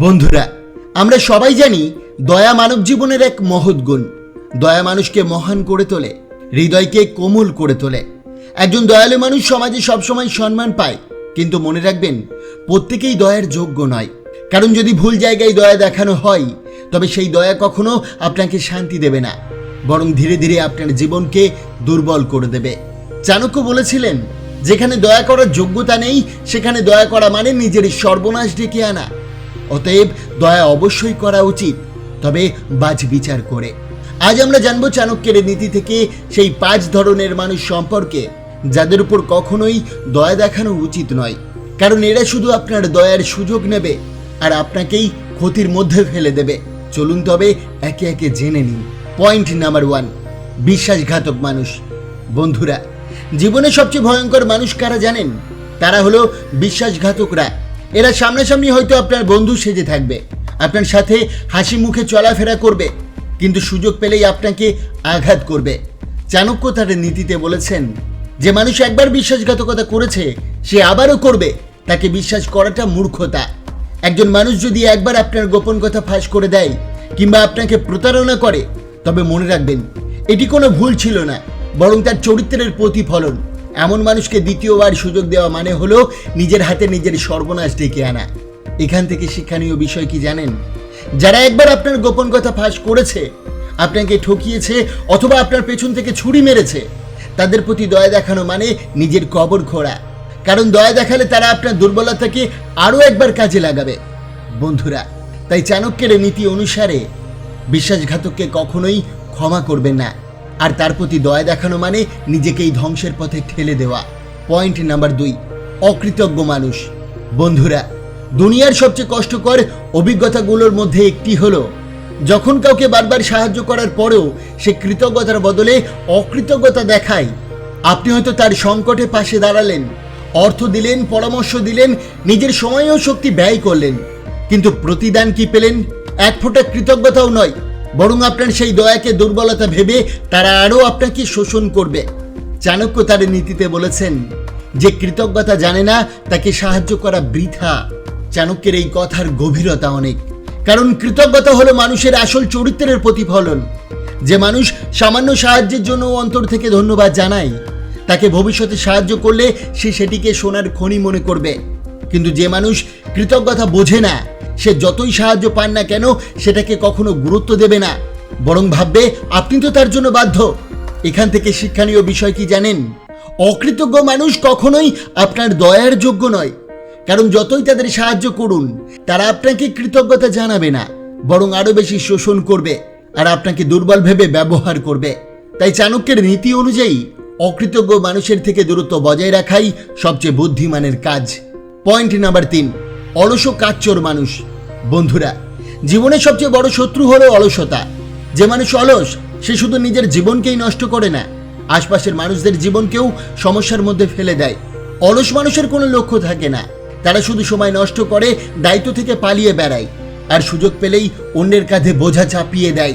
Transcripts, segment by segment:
বন্ধুরা, আমরা সবাই জানি দয়া মানব জীবনের এক মহৎ গুণ। দয়া মানুষকে মহান করে তোলে, হৃদয়কে কোমল করে তোলে। একজন দয়ালু মানুষ সমাজে সবসময় সম্মান পায়, কিন্তু মনে রাখবেন, প্রত্যেকেই দয়ার যোগ্য নয়। কারণ যদি ভুল জায়গায় দয়া দেখানো হয়, তবে সেই দয়া কখনো আপনাকে শান্তি দেবে না, বরং ধীরে ধীরে আপনার জীবনকে দুর্বল করে দেবে। চাণক্য বলেছিলেন, যেখানে দয়া করার যোগ্যতা নেই, সেখানে দয়া করা মানে নিজের সর্বনাশ ডেকে আনা। অতএব দয়া অবশ্যই করা উচিত। তবে বাজ বিচার করে। আজ আমরা জানব চাণক্যের নীতি থেকে সেই পাঁচ ধরনের মানুষ সম্পর্কে, যাদের উপর কখনোই দয়া দেখানো উচিত নয়। কারণ এরা শুধু আপনার দয়ার সুযোগ নেবে আর আপনাকেই ক্ষতির মধ্যে ফেলে দেবে। চলুন তবে একে একে জেনে নিন পয়েন্ট নাম্বার ওয়ান, বিশ্বাসঘাতক মানুষ। বন্ধুরা, জীবনে সবচেয়ে ভয়ঙ্কর মানুষ কারা জানেন? তারা হলো বিশ্বাসঘাতকরা। এরা সামনাসামনি হয়তো আপনার বন্ধু সেজে থাকবে। আপনার সাথে হাসি মুখে চলাফেরা করবে, কিন্তু সুযোগ পেলেই আপনাকে আঘাত করবে। চাণক্য তার নীতিতে বলেছেন, যে মানুষ একবার বিশ্বাসঘাতকতা করেছে, সে আবারও করবে। তাকে বিশ্বাস করাটা মূর্খতা। একজন মানুষ যদি একবার আপনার গোপন কথা ফাঁস করে দেয়, কিংবা আপনাকে প্রতারণা করে, তবে মনে রাখবেন, এটি কোনো ভুল ছিল না, বরং তার চরিত্রের প্রতিফলন। এমন মানুষকে দ্বিতীয়বার সুযোগ দেওয়া মানে হলো নিজের হাতে নিজের সর্বনাশ ডেকে আনা। এখান থেকে শিক্ষণীয় বিষয় কি জানেন? যারা একবার আপনার গোপন কথা ফাঁস করেছে, আপনাকে ঠকিয়েছে অথবা আপনার পেছন থেকে ছুরি মেরেছে, তাদের প্রতি দয়া দেখানো মানে নিজের কবর খোঁড়া। কারণ দয়া দেখালে তারা আপনার দুর্বলতাকে আরও একবার কাজে লাগাবে। বন্ধুরা, তাই চাণক্যের নীতি অনুসারে বিশ্বাসঘাতককে কখনোই ক্ষমা করবেন না। আর তার প্রতি দয়া দেখানো মানে নিজেকেই ধ্বংসের পথে ঠেলে দেওয়া। পয়েন্ট নাম্বার দুই, অকৃতজ্ঞ মানুষ। বন্ধুরা, দুনিয়ার সবচেয়ে কষ্টকর অভিজ্ঞতাগুলোর মধ্যে একটি হলো, যখন কাউকে বারবার সাহায্য করার পরেও সে কৃতজ্ঞতার বদলে অকৃতজ্ঞতা দেখায়। আপনি হয়তো তার সংকটে পাশে দাঁড়ালেন, অর্থ দিলেন, পরামর্শ দিলেন, নিজের সময় ও শক্তি ব্যয় করলেন, কিন্তু প্রতিদান কি পেলেন? এক ফোঁটা কৃতজ্ঞতাও নয় বরং আপনার সেই দয়াকে, দুর্বলতা ভেবে তারা আরও আপনাকে শোষণ করবে। চাণক্য তার নীতিতে বলেছেন, যে কৃতজ্ঞতা জানে না, তাকে সাহায্য করা বৃথা। চাণক্যের এই কথার গভীরতা অনেক। কারণ কৃতজ্ঞতা হলো মানুষের আসল চরিত্রের প্রতিফলন। যে মানুষ সামান্য সাহায্যের জন্য অন্তর থেকে ধন্যবাদ জানায়, তাকে ভবিষ্যতে সাহায্য করলে সে সেটিকে সোনার খনি মনে করবে। কিন্তু যে মানুষ কৃতজ্ঞতা বোঝে না সে যতই সাহায্য পান না কেন, সেটাকে কখনো গুরুত্ব দেবে না। বরং ভাববে, আপনি তো তার জন্য বাধ্য। এখান থেকে শিক্ষণীয় বিষয় কি জানেন? অকৃতজ্ঞ মানুষ কখনোই আপনার দয়ার যোগ্য নয়। কারণ যতই তাদের সাহায্য করুন, তারা আপনাকে কৃতজ্ঞতা জানাবে না, বরং আরও বেশি শোষণ করবে আর আপনাকে দুর্বল ভেবে ব্যবহার করবে। তাই চাণক্যের নীতি অনুযায়ী, অকৃতজ্ঞ মানুষের থেকে দূরত্ব বজায় রাখাই সবচেয়ে বুদ্ধিমানের কাজ। পয়েন্ট নাম্বার তিন। অলস কাচ্চর মানুষ। বন্ধুরা জীবনের সবচেয়ে বড় শত্রু হলো অলসতা। যে মানুষ অলস, সে শুধু নিজের জীবনকেই নষ্ট করে না, আশপাশের মানুষদের জীবনকেও সমস্যার মধ্যে ফেলে দেয়। অলস মানুষের কোনো লক্ষ্য থাকে না, তারা শুধু সময় নষ্ট করে দায়িত্ব থেকে পালিয়ে বেড়ায়, আর সুযোগ পেলেই অন্যের কাঁধে বোঝা চাপিয়ে দেয়।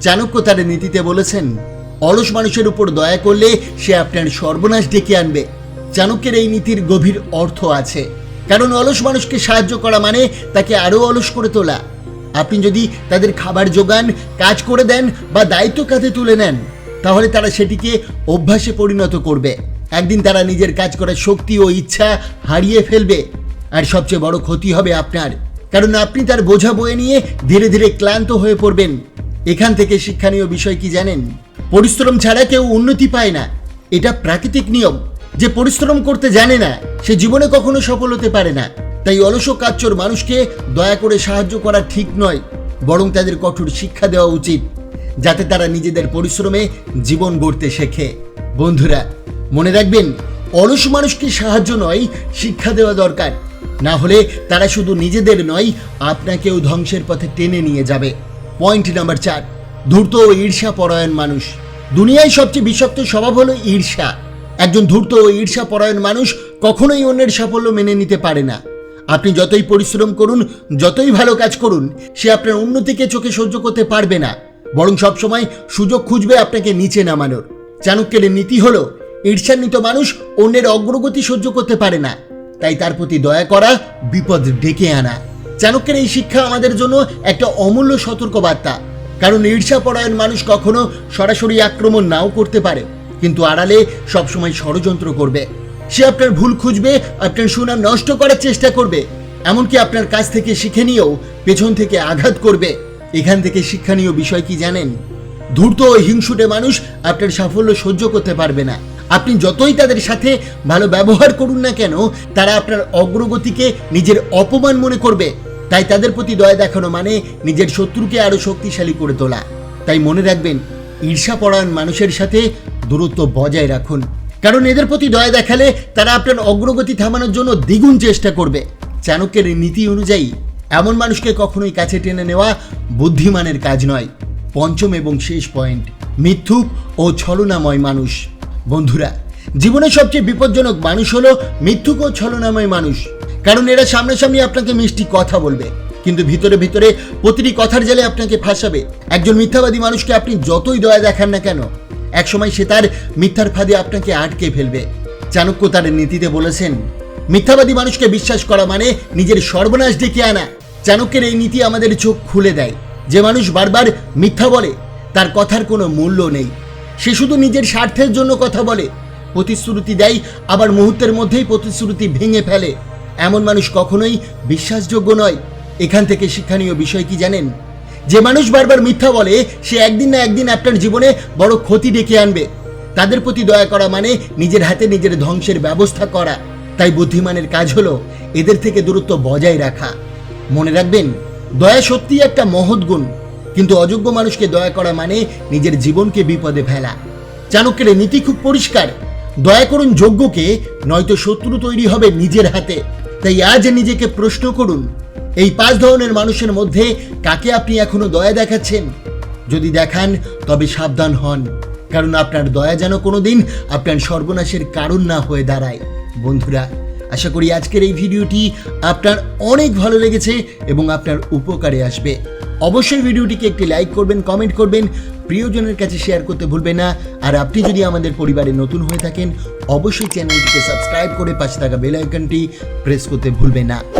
চাণক্য তার নীতিতে বলেছেন, অলস মানুষের উপর দয়া করলে সে আপনার সর্বনাশ ডেকে আনবে। চাণক্যের এই নীতির গভীর অর্থ আছে। কারণ অলস মানুষকে সাহায্য করা মানে তাকে আরও অলস করে তোলা। আপনি যদি তাদের খাবার যোগান, কাজ করে দেন বা দায়িত্ব কাঁধে তুলে নেন, তাহলে তারা সেটিকে অভ্যাসে পরিণত করবে। একদিন তারা নিজের কাজ করার শক্তি ও ইচ্ছা হারিয়ে ফেলবে। আর সবচেয়ে বড় ক্ষতি হবে আপনার। কারণ আপনি তার বোঝা বয়ে নিয়ে ধীরে ধীরে ক্লান্ত হয়ে পড়বেন। এখান থেকে শিক্ষণীয় বিষয় কি জানেন? পরিশ্রম ছাড়া কেউ উন্নতি পায় না। এটা প্রাকৃতিক নিয়ম। যে পরিশ্রম করতে জানে না, সে জীবনে কখনো সফল হতে পারে না। তাই অলস কাচ্চর মানুষকে দয়া করে সাহায্য করা ঠিক নয়, বরং তাদের কঠোর শিক্ষা দেওয়া উচিত, যাতে তারা নিজেদের পরিশ্রমে জীবন গড়তে শেখে। বন্ধুরা, মনে রাখবেন, অলস মানুষকে সাহায্য নয়, শিক্ষা দেওয়া দরকার। না হলে তারা শুধু নিজেদের নয়, আপনাকেও ধ্বংসের পথে টেনে নিয়ে যাবে। পয়েন্ট নাম্বার চার, ধূর্ত ও ঈর্ষা পরায়ণ মানুষ। দুনিয়ায় সবচেয়ে বিষাক্ত স্বভাব হলো ঈর্ষা। একজন ধূর্ত ও ঈর্ষা পরায়ণ মানুষ কখনোই অন্যের সাফল্য মেনে নিতে পারে না। আপনি যতই পরিশ্রম করুন, যতই ভালো কাজ করুন, সে আপনার উন্নতিকে চোখে সহ্য করতে পারবে না। বরং সবসময় সুযোগ খুঁজবে আপনাকে নিচে নামানোর। চাণক্যের নীতি হলো, ঈর্ষান্বিত মানুষ অন্যের অগ্রগতি সহ্য করতে পারে না। তাই তার প্রতি দয়া করা, বিপদ ডেকে আনা। চাণক্যের এই শিক্ষা আমাদের জন্য একটা অমূল্য সতর্কবার্তা। কারণ ঈর্ষাপরায়ণ মানুষ কখনো সরাসরি আক্রমণ নাও করতে পারে। কিন্তু আড়ালে সবসময় ষড়যন্ত্র করবে। সে আপনার ভুল খুঁজবে, আপনার সুনাম নষ্ট করার চেষ্টা করবে। এমনকি আপনার কাছ থেকে শিখে নিয়েও পেছন থেকে আঘাত করবে। এখান থেকে শিক্ষণীয় বিষয় কি জানেন? ধূর্ত ও হিংসুটে মানুষ আপনার সাফল্য সহ্য করতে পারবে না। আপনি যতই তাদের সাথে ভালো ব্যবহার করুন না কেন, তারা আপনার অগ্রগতিকে নিজের অপমান মনে করবে। তাই তাদের প্রতি দয়া দেখানো মানে নিজের শত্রুকে আরও শক্তিশালী করে তোলা। তাই মনে রাখবেন ঈর্ষাপরায়ণ মানুষের সাথে দূরত্ব বজায় রাখুন। কারণ এদের প্রতি দয়া দেখালে তারা আপনার অগ্রগতি থামানোর জন্য দ্বিগুণ চেষ্টা করবে। চাণক্যের নীতি অনুযায়ী, এমন মানুষকে কখনোই কাছে টেনে নেওয়া বুদ্ধিমানের কাজ নয়। পঞ্চম এবং শেষ পয়েন্ট, মিথ্যুক ও ছলনাময় মানুষ। বন্ধুরা জীবনের সবচেয়ে বিপজ্জনক মানুষ হলো মিথ্যুক ও ছলনাময় মানুষ। কারণ এরা সামনাসামনি আপনাকে মিষ্টি কথা বলবে, কিন্তু ভিতরে ভিতরে প্রতিটি কথার জালে আপনাকে ফাঁসাবে। একজন মিথ্যাবাদী মানুষকে আপনি যতই দয়া দেখান না কেন একসময় সে তার মিথ্যার ফাঁদে আপনাকে আটকে ফেলবে। চাণক্য তার নীতিতে বলেছেন, মিথ্যাবাদী মানুষকে বিশ্বাস করা মানে নিজের সর্বনাশ ডেকে আনা। চাণক্যের এই নীতি আমাদের চোখ খুলে দেয়। যে মানুষ বারবার মিথ্যা বলে, তার কথার কোনো মূল্য নেই। সে শুধু নিজের স্বার্থের জন্য কথা বলে। প্রতিশ্রুতি দেয়, আবার মুহূর্তের মধ্যেই প্রতিশ্রুতি ভেঙে ফেলে। এমন মানুষ কখনোই বিশ্বাসযোগ্য নয়। এখান থেকে শিক্ষণীয় বিষয় কি জানেন? যে মানুষ বারবার মিথ্যা বলে, সে একদিন না একদিন আপনার জীবনে বড় ক্ষতি ডেকে আনবে। তাদের প্রতি দয়া করা মানে নিজের হাতে নিজের ধ্বংসের ব্যবস্থা করা। তাই বুদ্ধিমানের কাজ হলো এদের থেকে দূরত্ব বজায় রাখা। মনে রাখবেন, দয়া সত্যি একটা মহৎ গুণ, কিন্তু অযোগ্য মানুষকে দয়া করা মানে নিজের জীবনকে বিপদে ফেলা। চাণক্যের নীতি খুব পরিষ্কার। দয়া করুন যোগ্যকে নয়তো শত্রু তৈরি হবে নিজের হাতে। তাই আজ নিজেকে প্রশ্ন করুন এই পাঁচ ধরনের মানুষের মধ্যে কাকে আপনি এখনও দয়া দেখাচ্ছেন? যদি দেখান, তবে সাবধান হন, কারণ আপনার দয়া যেন কোনোদিন আপনার সর্বনাশের কারণ না হয়ে দাঁড়ায়। বন্ধুরা, আশা করি আজকের এই ভিডিওটি আপনার অনেক ভালো লেগেছে এবং আপনার উপকারে আসবে। অবশ্যই ভিডিওটিকে একটি লাইক করবেন, কমেন্ট করবেন, প্রিয়জনের কাছে শেয়ার করতে ভুলবেন না। আর আপনি যদি আমাদের পরিবারে নতুন হয়ে থাকেন, অবশ্যই চ্যানেলটিকে সাবস্ক্রাইব করে পাশে থাকা বেল আইকনটি প্রেস করতে ভুলবেন না।